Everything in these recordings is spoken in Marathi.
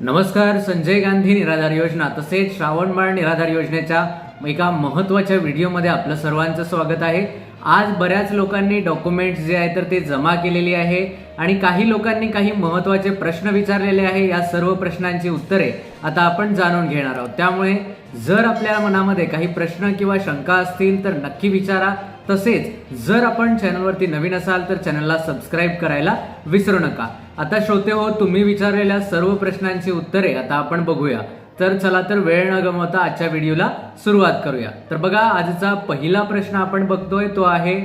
नमस्कार संजय गांधी निराधार योजना. तसेच श्रावणबाळ निराधार योजनेच्या एका महत्त्वाच्या व्हिडिओमध्ये आपलं सर्वांचं स्वागत आहे. आज बऱ्याच लोकांनी डॉक्युमेंट्स जे आहे तर ते जमा केलेली आहे आणि काही लोकांनी काही महत्त्वाचे प्रश्न विचारलेले आहे. या सर्व प्रश्नांची उत्तरे आता आपण जाणून घेणार आहोत. त्यामुळे जर आपल्या मनामध्ये काही प्रश्न किंवा शंका असतील तर नक्की विचारा. तसेच जर आपण चॅनलवरती नवीन असाल तर चॅनलला सबस्क्राईब करायला विसरू नका. आता श्रोते हो तुम्ही विचारलेल्या सर्व प्रश्नांची उत्तरे आता आपण बघूया. तर चला तर वेळ न गमवता आजच्या व्हिडिओला सुरुवात करूया. तर बघा आजचा पहिला प्रश्न आपण बघतोय तो आहे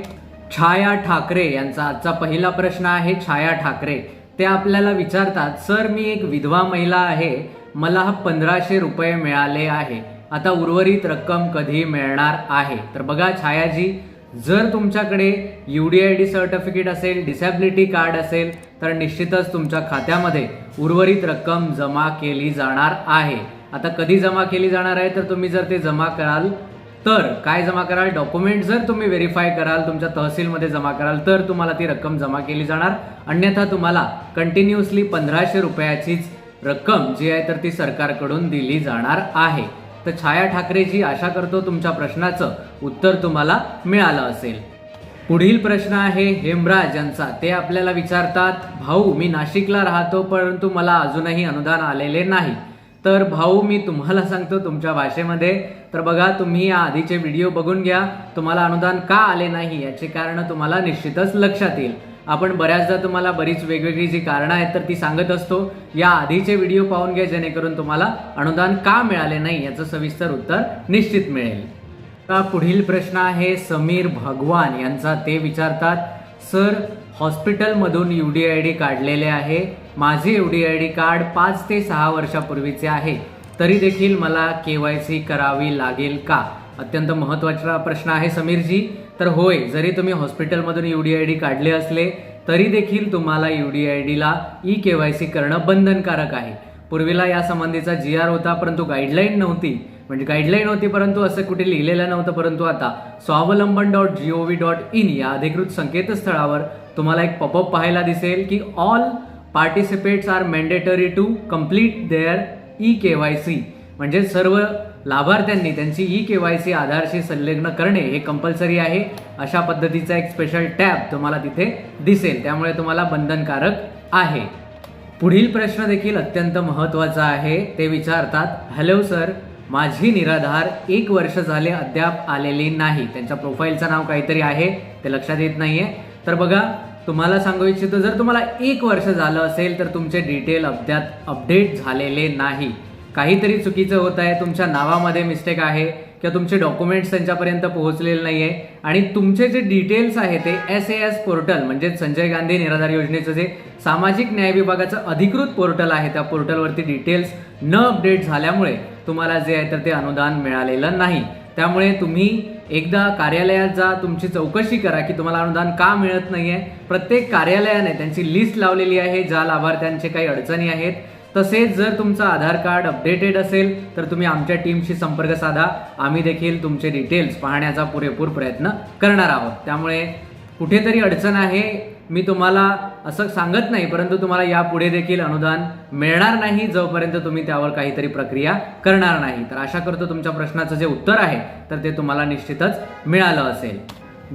छाया ठाकरे यांचा. आजचा पहिला प्रश्न आहे छाया ठाकरे. ते आपल्याला विचारतात सर मी एक विधवा महिला आहे. मला पंधराशे रुपये मिळाले आहे. आता उर्वरित रक्कम कधी मिळणार आहे? तर बघा छायाजी जर तुमच्याकडे U D I D certificate असेल डिसॅबिलिटी कार्ड असेल तर निश्चितच तुमच्या खात्यामध्ये उर्वरित रक्कम जमा केली जाणार आहे. आता कधी जमा केली जाणार आहे तर तुम्ही जर ते जमा कराल तर काय जमा कराल? डॉक्युमेंट जर तुम्ही व्हेरीफाय कराल तुमच्या तहसीलमध्ये जमा कराल तर तुम्हाला ती रक्कम जमा केली जाणार. अन्यथा तुम्हाला कंटिन्युअसली पंधराशे रुपयाचीच रक्कम जी आहे तर ती सरकारकडून दिली जाणार आहे. तर छाया ठाकरेजी आशा करतो तुमच्या प्रश्नाचं उत्तर तुम्हाला मिळालं असेल. पुढील प्रश्न आहे हेमराज यांचा. ते आपल्याला विचारतात भाऊ मी नाशिकला राहतो परंतु मला अजूनही अनुदान आलेले नाही. तर भाऊ मी तुम्हाला सांगतो तुमच्या भाषेमध्ये. तर बघा तुम्ही या आधीचे व्हिडिओ बघून घ्या. तुम्हाला अनुदान का आले नाही याची कारणं तुम्हाला निश्चितच लक्षात येईल. आपण बऱ्याचदा तुम्हाला बरीच वेगवेगळी जी कारणं आहेत तर ती सांगत असतो. या आधीचे व्हिडिओ पाहून घ्या जेणेकरून तुम्हाला अनुदान का मिळाले नाही याचं सविस्तर उत्तर निश्चित मिळेल. आता पुढील प्रश्न आहे समीर भगवान यांचा. ते विचारतात सर हॉस्पिटलमधून यू डी आय डी काढलेले आहे. माझे U D I D card पाच ते सहा वर्षापूर्वीचे आहे. तरी देखील मला के वाय सी करावी लागेल का? अत्यंत महत्त्वाचा प्रश्न आहे समीरजी. तर होय जरी तुम्ही हॉस्पिटलमधून यू डी आय डी काढले असले तरी देखील तुम्हाला यू डी आय डीला ई के वाय सी करणं बंधनकारक आहे. पूर्वीला या संबंधीचा जी आर होता परंतु गाईडलाईन नव्हती. म्हणजे गाईडलाईन होती परंतु असं कुठे लिहिलेलं नव्हतं परंतु आता Swavalamban dot G O V dot in या अधिकृत संकेतस्थळावर तुम्हाला एक पॉपअप पाहायला दिसेल की all participates are mandatory to complete their E K Y C म्हणजे सर्व लाभार्थ्यांनी त्यांची ई के वाय सी आधारशी संलग्न करणे हे कंपल्सरी आहे. अशा पद्धतीचा एक स्पेशल टॅब तुम्हाला तिथे दिसेल. त्यामुळे तुम्हाला बंधनकारक आहे. पुढील प्रश्न देखील अत्यंत महत्त्वाचा आहे. ते विचारतात हॅलो सर माझी निराधार एक वर्ष झाले अद्याप आलेली नाही. त्यांच्या प्रोफाईलचं नाव काहीतरी आहे ते लक्षात येत नाही आहे तर बघा तुम्हाला सांगू इच्छितो जर तुम्हाला एक वर्ष झालं असेल तर तुमचे डिटेल अद्याप अपडेट झालेले नाही. काहीतरी चुकीचं होत आहे तुमच्या नावामध्ये मिस्टेक आहे किंवा तुमचे डॉक्युमेंट्स त्यांच्यापर्यंत पोहोचलेले नाही आहे आणि तुमचे जे डिटेल्स आहे ते एस ए एस पोर्टल म्हणजे संजय गांधी निराधार योजनेचं जे सामाजिक न्याय विभागाचं अधिकृत पोर्टल आहे त्या पोर्टलवरती डिटेल्स न अपडेट झाल्यामुळे तुम्हाला जे आहे तर ते अनुदान मिळालेलं नाही. त्यामुळे तुम्ही एकदा कार्यालयात जा तुमची चौकशी करा की तुम्हाला अनुदान का मिळत नाही आहे प्रत्येक कार्यालयाने त्यांची लिस्ट लावलेली आहे ज्या लाभार्थ्यांचे काही अडचणी आहेत तसेच जर तुमचं आधार कार्ड अपडेटेड असेल तर तुम्ही आमच्या टीमशी संपर्क साधा. आम्ही देखील तुमचे डिटेल्स पाहण्याचा पुरेपूर प्रयत्न करणार आहोत. त्यामुळे कुठेतरी अडचण आहे. मी तुम्हाला असं सांगत नाही परंतु तुम्हाला यापुढे देखील अनुदान मिळणार नाही जोपर्यंत तुम्ही त्यावर काहीतरी प्रक्रिया करणार नाही. तर आशा करतो तुमच्या प्रश्नाचं जे उत्तर आहे तर ते तुम्हाला निश्चितच मिळालं असेल.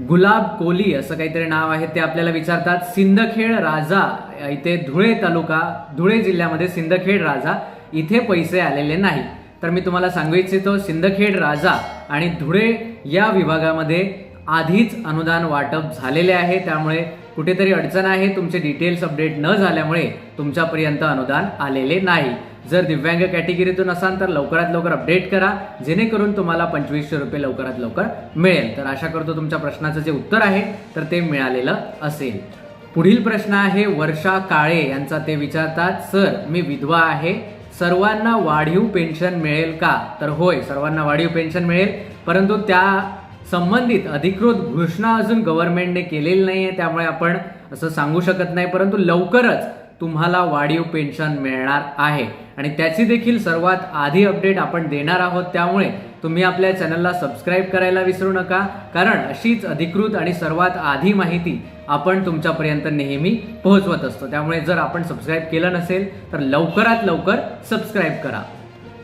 गुलाब कोली असं काहीतरी नाव आहे ते आपल्याला विचारतात सिंदखेड राजा इथे धुळे तालुका धुळे जिल्ह्यामध्ये सिंदखेड राजा इथे पैसे आलेले नाही. तर मी तुम्हाला सांगू इच्छितो सिंदखेड राजा आणि धुळे या विभागामध्ये आधीच अनुदान वाटप झालेले आहे. त्यामुळे कुठेतरी अडचण आहे तुमचे डिटेल्स अपडेट न झाल्यामुळे तुमच्यापर्यंत अनुदान आलेले नाही. जर दिव्यांग कॅटेगरीतून असाल तर लवकरात लवकर अपडेट करा. जेणेकरून तुम्हाला पंचवीसशे रुपये लवकरात लवकर मिळेल. तर आशा करतो तुमच्या प्रश्नाचं जे उत्तर आहे तर ते मिळालेलं असेल. पुढील प्रश्न आहे वर्षा काळे यांचा ते विचारतात सर मी विधवा आहे. सर्वांना वाढीव पेन्शन मिळेल का? तर होय सर्वांना वाढीव पेन्शन मिळेल. परंतु त्या संबंधित अधिकृत घोषणा अजून गव्हर्नमेंटने केलेली नाही आहे त्यामुळे आपण असं सांगू शकत नाही. परंतु लवकरच तुम्हाला वाढीव पेन्शन मिळणार आहे. आणि त्याची देखील सर्वात आधी अपडेट आपण देणार आहोत. त्यामुळे तुम्ही आपल्या चॅनलला सबस्क्राईब करायला विसरू नका. कारण अशीच अधिकृत आणि सर्वात आधी माहिती आपण तुमच्यापर्यंत नेहमी पोहोचवत असतो. त्यामुळे जर आपण सबस्क्राईब केलं नसेल तर लवकरात लवकर सबस्क्राईब करा.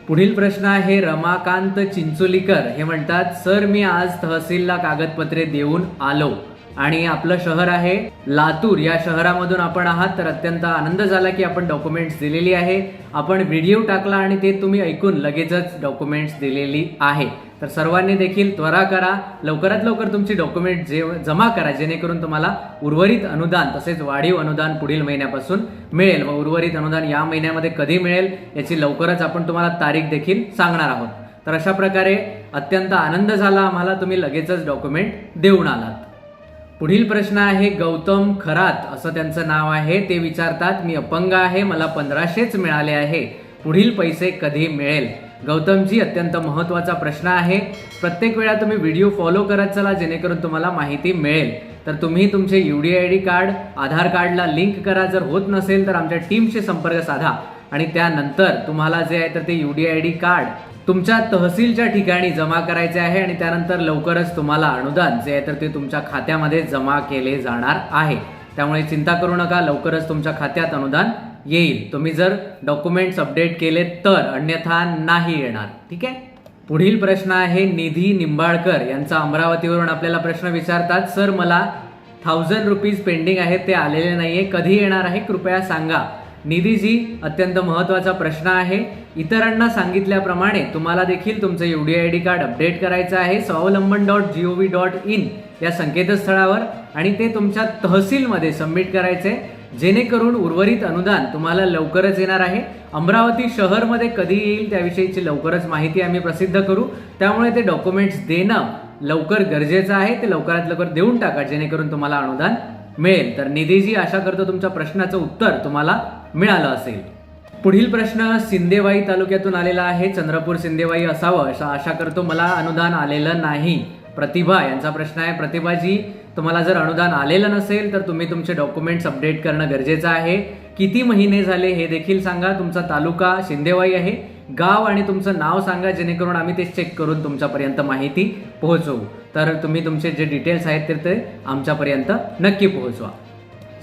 पुढील प्रश्न आहे रमाकांत चिंचोलीकर. हे म्हणतात सर मी आज तहसीलला कागदपत्रे देऊन आलो. आणि आपलं शहर आहे लातूर. या शहरामधून आपण आहात तर अत्यंत आनंद झाला की आपण डॉक्युमेंट्स दिलेली आहे. आपण व्हिडिओ टाकला आणि ते तुम्ही ऐकून लगेचच डॉक्युमेंट्स दिलेली आहे. तर सर्वांनी देखील त्वरा करा. लवकरात लवकर तुमची डॉक्युमेंट जे जमा करा जेणेकरून तुम्हाला उर्वरित अनुदान तसेच वाढीव अनुदान पुढील महिन्यापासून मिळेल व उर्वरित अनुदान या महिन्यामध्ये कधी मिळेल याची लवकरच आपण तुम्हाला तारीख देखील सांगणार आहोत. तर अशा प्रकारे अत्यंत आनंद झाला आम्हाला तुम्ही लगेचच डॉक्युमेंट देऊन आलात. पुढील प्रश्न आहे गौतम खरात असं त्यांचं नाव आहे. ते विचारतात मी अपंग आहे मला पंधराशेच मिळाले आहे. पुढील पैसे कधी मिळेल? गौतमजी अत्यंत महत्त्वाचा प्रश्न आहे. प्रत्येक वेळा तुम्ही व्हिडिओ फॉलो करत चला जेणेकरून तुम्हाला माहिती मिळेल. तर तुम्ही तुमचे U D I D card Aadhaar कार्डला लिंक करा. जर होत नसेल तर आमच्या टीमशी संपर्क साधा. आणि त्यानंतर तुम्हाला जे आहे तर ते U D I D card तुमच्या तहसीलच्या ठिकाणी जमा करायचे आहे आणि त्यानंतर लवकरच तुम्हाला अनुदान जे आहे तर ते तुमच्या खात्यामध्ये जमा केले जाणार आहे. त्यामुळे चिंता करू नका लवकरच तुमच्या खात्यात अनुदान येईल. तुम्ही जर डॉक्युमेंट्स अपडेट केले तर अन्यथा नाही येणार. ठीक आहे? पुढील प्रश्न आहे निधी निंबाळकर यांचा. अमरावतीवरून आपल्याला प्रश्न विचारतात सर मला थाउजंड रुपीज पेंडिंग आहेत ते आलेले नाहीये कधी येणार आहे? कृपया सांगा. निधीजी अत्यंत महत्त्वाचा प्रश्न आहे. इतरांना सांगितल्याप्रमाणे तुम्हाला देखील तुमचं U D I D card update करायचं आहे. Swavalamban dot G O V dot in या संकेतस्थळावर आणि ते तुमच्या तहसीलमध्ये सबमिट करायचे. जेणेकरून उर्वरित अनुदान तुम्हाला लवकरच येणार आहे. अमरावती शहरमध्ये कधी येईल त्याविषयीची लवकरच माहिती आम्ही प्रसिद्ध करू. त्यामुळे ते डॉक्युमेंट्स देणं लवकर गरजेचं आहे. ते लवकरात लवकर देऊन टाका जेणेकरून तुम्हाला अनुदान मिळेल. तर निधीजी आशा करतो तुमच्या प्रश्नाचं उत्तर तुम्हाला मिळालं असेल. पुढील प्रश्न सिंदेवाई तालुक्यातून आलेला आहे. चंद्रपूर सिंदेवाई असावं अशा आशा करतो मला अनुदान आलेलं नाही. प्रतिभा यांचा प्रश्न आहे. प्रतिभाजी तुम्हाला जर अनुदान आलेलं नसेल तर तुम्ही तुमचे डॉक्युमेंट्स अपडेट करणं गरजेचं आहे. किती महिने झाले हे देखील सांगा. तुमचा तालुका शिंदेवाई आहे. गाव आणि तुमचं नाव सांगा जेणेकरून आम्ही ते चेक करून तुमच्यापर्यंत माहिती पोहोचवू. तर तुम्ही तुमचे जे डिटेल्स आहेत ते आमच्यापर्यंत नक्की पोहोचवा.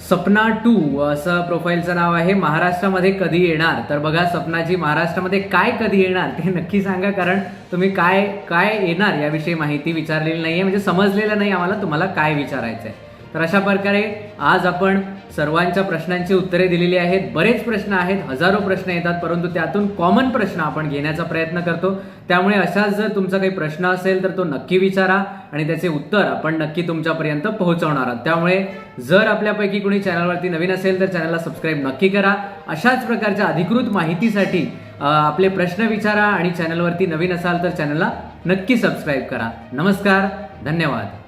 सपना टू असं प्रोफाईलचं नाव आहे. महाराष्ट्रामध्ये कधी येणार? तर बघा सपनाजी महाराष्ट्रामध्ये काय कधी येणार ते नक्की सांगा कारण तुम्ही काय काय येणार याविषयी माहिती विचारलेली नाही आहे म्हणजे समजलेलं नाही आम्हाला तुम्हाला काय विचारायचं आहे तर अशा प्रकारे आज आपण सर्वांच्या प्रश्नांची उत्तरे दिलेली आहेत. बरेच प्रश्न आहेत हजारो प्रश्न येतात परंतु त्यातून कॉमन प्रश्न आपण घेण्याचा प्रयत्न करतो. त्यामुळे अशाच जर तुमचा काही प्रश्न असेल तर तो नक्की विचारा आणि त्याचे उत्तर आपण नक्की तुमच्यापर्यंत पोहोचवणार आहोत. त्यामुळे जर आपल्यापैकी कोणी चॅनलवरती नवीन असेल तर चॅनलला सबस्क्राईब नक्की करा. अशाच प्रकारच्या अधिकृत माहितीसाठी आपले प्रश्न विचारा आणि चॅनलवरती नवीन असाल तर चॅनलला नक्की सबस्क्राईब करा. नमस्कार धन्यवाद.